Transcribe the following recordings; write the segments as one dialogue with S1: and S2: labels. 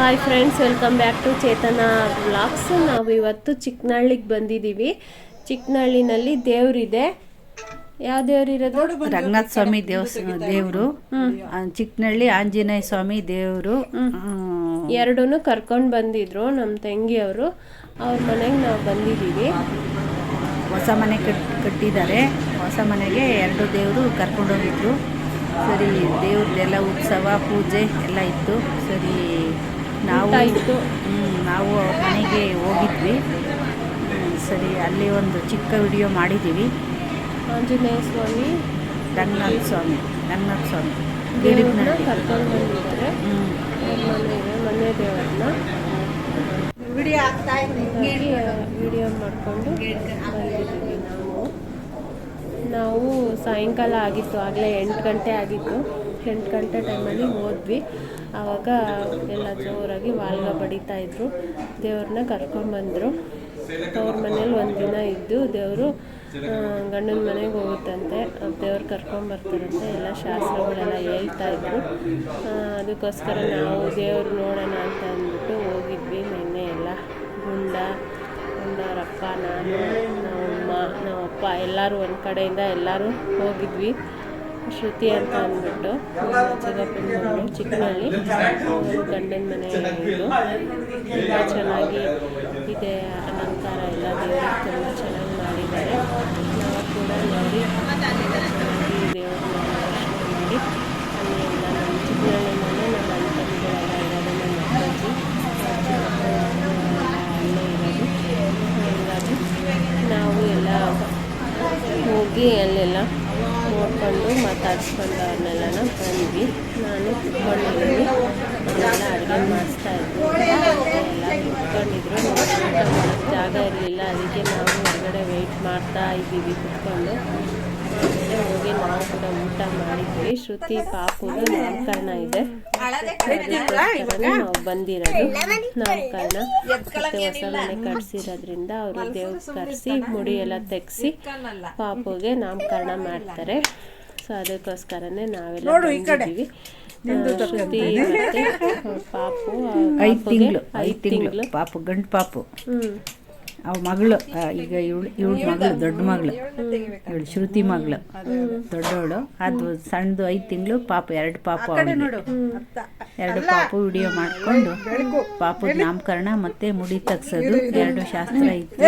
S1: Hi friends welcome back to Chetana blogs ನಾವು ಇವತ್ತು ಚಿಕ್ಕನಹಳ್ಳಿಗೆ ಬಂದಿದ್ದೀವಿ ಚಿಕ್ಕನಹಳ್ಳಿನಲ್ಲಿ ದೇವ್ರಿದೆ. ಯಾವ ದೇವ್ರಿರೋದು
S2: ರಂಗನಾಥ ಸ್ವಾಮಿ ದೇವಸ್ಥಾನ ದೇವರು. ಚಿಕ್ಕನಹಳ್ಳಿ ಆಂಜನೇಯ ಸ್ವಾಮಿ ದೇವರು.
S1: ಎರಡೂ ಕರ್ಕೊಂಡು ಬಂದಿದ್ರು ನಮ್ಮ ತಂಗಿಯವರು. ಅವ್ರ ಮನೆಗೆ ನಾವು ಬಂದಿದ್ದೀವಿ
S2: ಹೊಸ ಮನೆ ಕಟ್ ಕಟ್ಟಿದ್ದಾರೆ. ಹೊಸ ಮನೆಗೆ ಎರಡು ದೇವರು ಕರ್ಕೊಂಡು ಹೋಗಿದ್ರು. ಸರಿ ದೇವ್ರದ್ದೆಲ್ಲ ಉತ್ಸವ ಪೂಜೆ ಎಲ್ಲ ಇತ್ತು. ಸರಿ ನಾವು
S1: ಇತ್ತು.
S2: ನಾವು ಅವ್ರ ಮನೆಗೆ ಹೋಗಿದ್ವಿ. ಸರಿ ಅಲ್ಲಿ ಒಂದು ಚಿಕ್ಕ ವಿಡಿಯೋ ಮಾಡಿದ್ದೀವಿ.
S1: ಆಂಜನೇಯ ಸ್ವಾಮಿ
S2: ರಂಗನಾಥ ಸ್ವಾಮಿ ರಂಗನಾಥ ಸ್ವಾಮಿ
S1: ದೇವ್ರನ್ನ. ಕರ್ಕೊಂಡು ಬಂದಿದ್ದಾರೆ ಮನೆಗೆ ಮನೆ ವಿಡಿಯೋ ಹಾಗಾಗಿ ವಿಡಿಯೋ ಮಾಡಿಕೊಂಡು ಬಂದಿದ್ದೀವಿ ನಾವು. ನಾವು ಸಾಯಂಕಾಲ ಆಗಿತ್ತು ಆಗಲೇ ಎಂಟು ಗಂಟೆ ಆಗಿತ್ತು. ಎಂಟು ಗಂಟೆ ಟೈಮಲ್ಲಿ ಹೋದ್ವಿ. ಆವಾಗ ಎಲ್ಲ ಜೋರಾಗಿ ವಾಲ್ಗ ಬಡಿತಾ ಇದ್ರು. ದೇವ್ರನ್ನ ಕರ್ಕೊಂಬಂದರು ಅವ್ರ ಮನೇಲಿ ಒಂದು ದಿನ ಇದ್ದು ದೇವರು ಗಂಡನ ಮನೆಗೆ ಹೋಗುತ್ತಂತೆ. ದೇವ್ರು ಕರ್ಕೊಂಬರ್ತಾರಂತೆ ಎಲ್ಲ ಶಾಸ್ತ್ರಗಳೆಲ್ಲ ಹೇಳ್ತಾ ಇದ್ರು. ಅದಕ್ಕೋಸ್ಕರ ನಾವು ದೇವ್ರು ನೋಡೋಣ ಅಂತ ಅಂದ್ಬಿಟ್ಟು ಹೋಗಿದ್ವಿ. ನಿನ್ನೆ ಎಲ್ಲ ಗುಂಡ ಗುಂಡವರಪ್ಪ ನಾನು, ನಮ್ಮಮ್ಮ, ನಮ್ಮಪ್ಪ ಎಲ್ಲರೂ ಒಂದು ಕಡೆಯಿಂದ ಎಲ್ಲರೂ ಹೋಗಿದ್ವಿ. ಶ್ರುತಿ ಅಂತ ಅಂದ್ಬಿಟ್ಟು ಚಿಕ್ಕಪ್ಪನ ಚಿಕ್ಕನಲ್ಲಿ ಚಿಕ್ಕನಹಳ್ಳಿ ಅವರು ಗಂಡನ ಮನೆ ಇದು ತುಂಬ ಚೆನ್ನಾಗಿ ಇದೆ, ಅಲಂಕಾರ ಎಲ್ಲ ದೇವರಿಗೆ ತುಂಬ ಚೆನ್ನಾಗಿ ಮಾಡಿದ್ದಾರೆ. ನಾವು ಕೂಡ ನೋಡಿ ಚೆನ್ನಾಗಿ ದೇವ್ರನ್ನ ದರ್ಶನ ಮಾಡಿ, ಅಲ್ಲಿ ಎಲ್ಲ ನಮ್ಮ ಚಿಕ್ಕನಹಳ್ಳಿನಲ್ಲೇ ನಮ್ಮ ಅಣ್ಣ ಇರೋದು, ನಮ್ಮ ಅಪ್ಪಾಜಿ ಅಲ್ಲೇ ಇರೋದು. ಹಾಗಾಗಿ ನಾವು ಎಲ್ಲ ಹೋಗಿ ಅಲ್ಲೆಲ್ಲ ನೋಡ್ಕೊಂಡು ಮಾತಾಡ್ಸ್ಕೊಂಡು ಅವ್ರನ್ನೆಲ್ಲನ ಬಂದ್ವಿ. ನಾನು ಕುತ್ಕೊಂಡಿದ್ದೀನಿ. ಅವರೆಲ್ಲ ಅಡುಗೆ ಮಾಡಿಸ್ತಾ ಇದ್ದರು ಎಲ್ಲ ಕುತ್ಕೊಂಡಿದ್ರು. ಜಾಗ ಇರಲಿಲ್ಲ. ಅದಕ್ಕೆ ನಾವು ಹೊರಗಡೆ ವೆಯ್ಟ್ ಮಾಡ್ತಾ ಇದ್ದೀವಿ ಕುತ್ಕೊಂಡು. ಕೂಡ ಊಟ ಮಾಡಿದ್ವಿ. ಶ್ರುತಿ ಪಾಪದ ನಾಮಕರಣ ಇದೆ. ನಾವು ಬಂದಿರೋದು. ನಾಮಕರಣ ಮತ್ತೆ ಹೊಸ ಮನೆ ಕಟ್ಸಿರೋದ್ರಿಂದ ಅವರು ದೇವ್ರ ಕರೆಸಿ ಮುಡಿ ಎಲ್ಲ ತೆಗ್ಸಿ ಪಾಪುಗೆ ನಾಮಕರಣ ಮಾಡ್ತಾರೆ. ಸೊ ಅದಕ್ಕೋಸ್ಕರನೇ ನಾವೆಲ್ಲ ಬಂದಿದ್ದೀವಿ. ಶ್ರುತಿ ಮತ್ತೆ ಪಾಪು
S2: ಐದು ತಿಂಗಳು ಐದು ತಿಂಗಳು.
S1: ತಿಂಗಳು.
S2: ಪಾಪು ಗಂಡು ಪಾಪು.
S1: ಹ್ಮ್.
S2: ಅವ ಮಗಳು ಈಗ ಇವಳು ಇವಳು ಮಗಳು ದೊಡ್ಡ ಮಗಳು. ಇವಳು ಶ್ರುತಿ ಮಗಳು. ದೊಡ್ಡವಳು ಅದು ಸಣ್ಣದು ಐದು ತಿಂಗಳು ಪಾಪ ಎರಡು ಪಾಪ ಅವಳಿಗೆ. ಎರಡು ಪಾಪು ವಿಡಿಯೋ ಮಾಡಿಕೊಂಡು ಪಾಪದ ನಾಮಕರಣ ಮತ್ತೆ ಮುಡಿ ತಗ್ಸೋದು. ಎರಡು ಶಾಸ್ತ್ರ ಇತ್ತು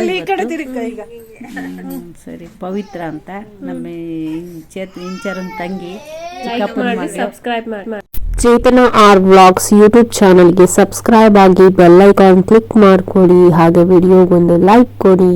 S2: ಸರಿ. ಪವಿತ್ರ ಅಂತ. ನಮ್ಮ ಈ ಚೇತ್ ಇಂಚರನ್ ತಂಗಿ ಚಿಕ್ಕಪ್ಪನ ಮಗಳು
S1: ಸಬ್ಸ್ಕ್ರೈಬ್ ಮಾಡಿ.
S3: ಚೇತನ ಆರ್ ವ್ಲಾಗ್ಸ್ ಯೂಟ್ಯೂಬ್ ಚಾನಲ್ಗೆ ಸಬ್ಸ್ಕ್ರೈಬ್ ಆಗಿ ಬೆಲ್ ಐಕಾನ್ ಕ್ಲಿಕ್ ಮಾಡಿಕೊಡಿ ಹಾಗೆ ವಿಡಿಯೋಗೊಂದು ಲೈಕ್ ಕೊಡಿ